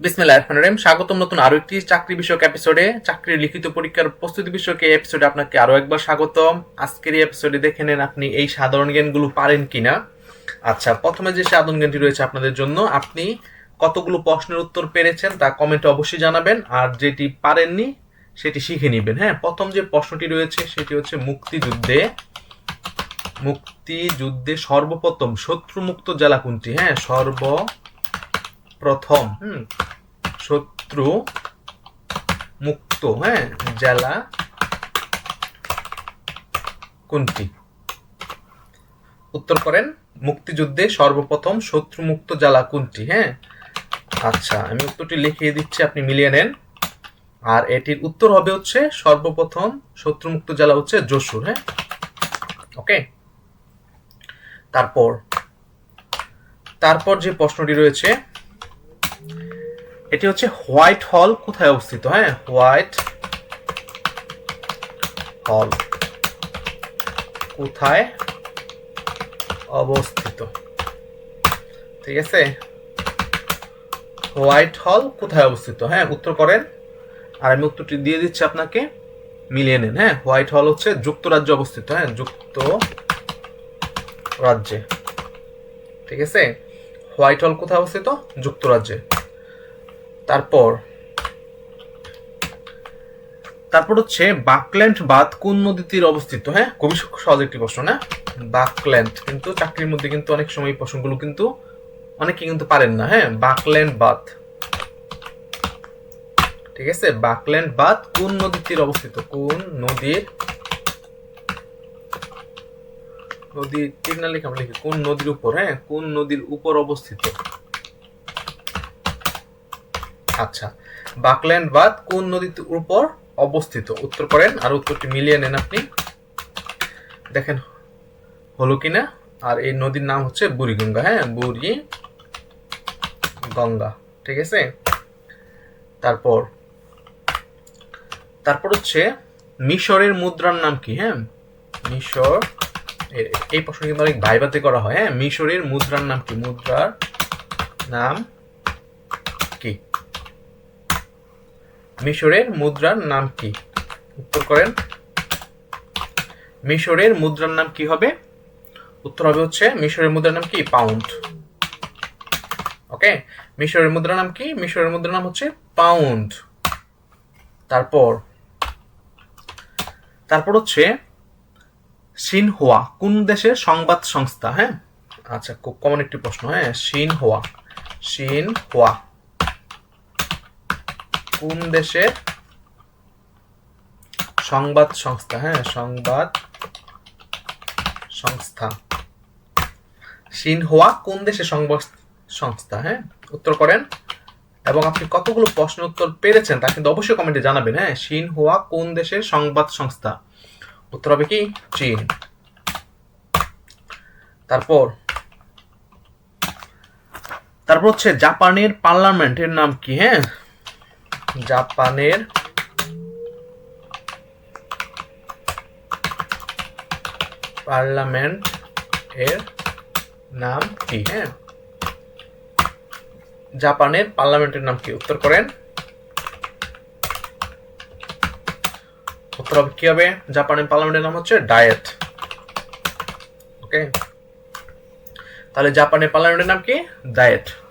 বিসমিল্লাহ রহমান রহিম। স্বাগতম নতুন আরও একটি চাকরি বিষয়ক এপিসোডে চাকরির লিখিত পরীক্ষার প্রস্তুতি বিষয়ক এই এপিসোডে আপনাকে আরও একবার স্বাগতম। আজকের এই এপিসোডে দেখে নেন আপনি এই সাধারণ জ্ঞানগুলো পারেন কিনা। আচ্ছা প্রথমে যে সাধারণ জ্ঞানটি রয়েছে আপনাদের জন্য, আপনি কতগুলো প্রশ্নের উত্তর পেরেছেন তা কমেন্টে অবশ্যই জানাবেন। আর যেটি পারেননি, সেটি শিখে নেবেন। হ্যাঁ প্রথম যে প্রশ্নটি রয়েছে, সেটি হচ্ছে মুক্তিযুদ্ধে মুক্তিযুদ্ধে সর্বপ্রথম শত্রুমুক্ত জেলা কোনটি? হ্যাঁ সর্বপ্রথম, হুম শত্রু মুক্ত হ্যাঁ? জেলা কোনটি উত্তর করেন, মুক্তিযুদ্ধে সর্বপ্রথম শত্রুমুক্ত জেলা কোনটি হ্যাঁ? আচ্ছা আমি উত্তরটি লিখিয়ে দিচ্ছি, আপনি মিলিয়ে নেন। আর এটির উত্তর হবে হচ্ছে, সর্বপ্রথম শত্রুমুক্ত জেলা হচ্ছে যশোর হ্যাঁ? ওকে? তারপর তারপর যে প্রশ্নটি রয়েছে এটি হচ্ছে হোয়াইট হল কোথায় অবস্থিত? হ্যাঁ হোয়াইট হল কোথায় অবস্থিত? ঠিক আছে? হোয়াইট হল কোথায় অবস্থিত? হ্যাঁ উত্তর করেন। আর আমি উত্তরটি দিয়ে দিচ্ছি আপনাকে। মিলিয়ে নেন হ্যাঁ হোয়াইট হল হচ্ছে যুক্তরাজ্যে অবস্থিত হ্যাঁ যুক্ত রাজ্যে ঠিক আছে? হোয়াইট হল কোথায় অবস্থিত? যুক্তরাজ্যে। তারপর? তারপর হচ্ছে বাকল্যান্ড বাঁধ কোন নদী তীরে অবস্থিত? হ্যাঁ খুবই সহজ একটি প্রশ্ন, না? বাকল্যান্ড, কিন্তু চাকরির মধ্যে কিন্তু অনেক সময় প্রশ্নগুলো কিন্তু অনেকে কিন্তু পারেন না হ্যাঁ? বাকল্যান্ড বাঁধ। ঠিক আছে? বাকল্যান্ড বাঁধ কোন নদীর তীরে অবস্থিত? কোন নদীর? নদীর তীর না লিখে আমরা লিখি, কোন নদীর উপর হ্যাঁ? কোন নদীর উপর অবস্থিত? আচ্ছা বাকল্যান্ড বাঁধ কোন নদীর উপর অবস্থিত? উত্তর করেন, আর উত্তরটি মিলিয়ে নেন আপনি। দেখেন, হলো কিনা? আর এই নদীর নাম হচ্ছে বুড়িগঙ্গা হ্যাঁ? বুড়ি গঙ্গা ঠিক আছে? তারপর তারপর হচ্ছে মিশরের মুদ্রার নাম কি হ্যাঁ? মিশর এই প্রশ্ন কিন্তু অনেক ভাইবাতে করা হয় হ্যাঁ? মিশরের মুদ্রার নাম কি? মুদ্রার নাম কি? মিশরের মুদ্রার নাম কি? উত্তর করেন। মিশরের মুদ্রার নাম কি হবে? উত্তর হবে হচ্ছে মিশরের মুদ্রার নাম কি? পাউন্ড। ওকে? মিশরের মুদ্রার নাম কি? মিশরের মুদ্রার নাম হচ্ছে পাউন্ড। তারপর তারপর হচ্ছে সিনহোয়া, কোন দেশের সংবাদ সংস্থা? হ্যাঁ? আচ্ছা খুব কমন একটি প্রশ্ন হ্যাঁ? সিনহোয়া। সিনহোয়া। কোন দেশের সংবাদ সংস্থা? হ্যাঁ সংবাদ সংস্থা। সিনহোয়া কোন দেশের সংবাদ সংস্থা? হ্যাঁ উত্তর করেন। এবং আপনি কতগুলো প্রশ্ন উত্তর পেরেছেন তা কিন্তু অবশ্যই কমেন্টে জানাবেন। হ্যাঁ সিনহোয়া কোন দেশের সংবাদ সংস্থা? উত্তর হবে কি? চীন। তারপর তারপর হচ্ছে জাপানের পার্লামেন্টের নাম কি? হ্যাঁ জাপানের পার্লামেন্ট এর নাম কি? হ্যাঁ। জাপানের পার্লামেন্টের নাম কি? উত্তর করেন। উত্তর হবে কি হবে? জাপানের পার্লামেন্টের নাম হচ্ছে ডায়েট। ওকে? তাহলে জাপানের পার্লামেন্টের নাম কি? ডায়েট।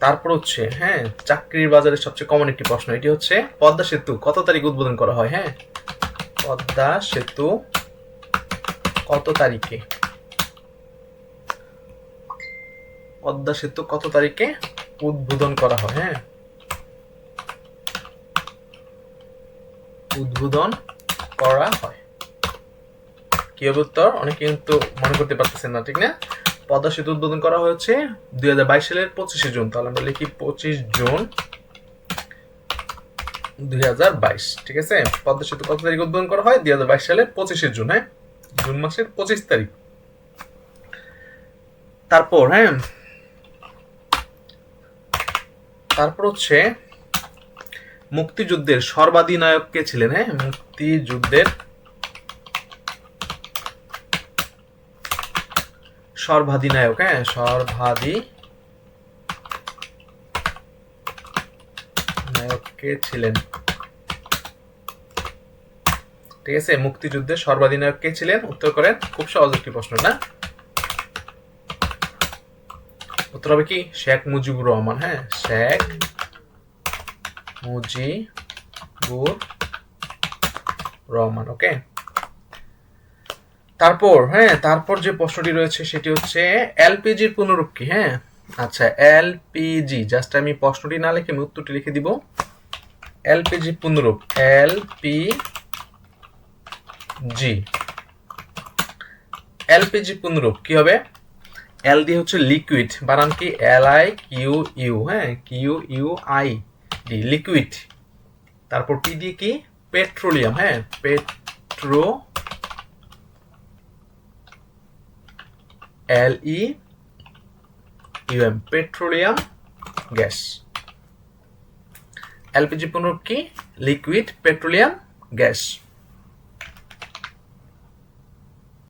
তারপর হচ্ছে হ্যাঁ চাকরির বাজারে সবচেয়ে কমন একটি প্রশ্ন, এটি হচ্ছে, পদ্মা সেতু কত তারিখ উদ্বোধন করা হয় হ্যাঁ? পদ্মা সেতু কত তারিখে? পদ্মা সেতু কত তারিখে উদ্বোধন করা হয় হ্যাঁ? উদ্বোধন করা হয়। কি হবে উত্তর অনেকে কিন্তু মনে করতে পারতেছেন না, ঠিক না? পদ্মা সেতু উদ্বোধন করা হয়েছে দুই হাজার বাইশ সালের পঁচিশে জুন। তাহলে আমরা লিখি পঁচিশ জুন দুই হাজার বাইশ, ঠিক আছে? পদ্মা সেতু কত তারিখ উদ্বোধন করা হয়? দুই হাজার বাইশ সালের পঁচিশে জুন হ্যাঁ? জুন মাসের পঁচিশ তারিখ। তারপর হ্যাঁ? তারপর হচ্ছে মুক্তিযুদ্ধের সর্বাধিনায়ক কে ছিলেন হ্যাঁ? মুক্তিযুদ্ধের সর্বাধিনায়ক হ্যাঁ সর্বাধি নায়ক কে ছিলেন। ঠিক আছে, মুক্তিযুদ্ধে সর্বাধিনায়ক কে ছিলেন। উত্তর করেন, খুব সহজ একটি প্রশ্ন, না? উত্তর হবে কি? শেখ মুজিবুর রহমান হ্যাঁ শেখ মুজিবুর রহমান, ওকে? তারপর হ্যাঁ তারপর যে প্রশ্নটি রয়েছে সেটি হচ্ছে এলপিজির পুনরূপ কি হ্যাঁ? আচ্ছা এলপিজি জাস্ট আমি প্রশ্নটি না লিখে আমি উত্তরটি লিখে দিব। এলপিজি পুনরূপ এলপি জি এলপিজি পুনরূপ কি হবে? এল দিয়ে হচ্ছে লিকুইড বানান কি? এল আই কিউ ইউ হ্যাঁ Q U I D liquid তারপর পি দিয়ে কি? পেট্রোলিয়াম হ্যাঁ petro L E U M petroleum gas LPG পুনরূপ কি? Liquid petroleum gas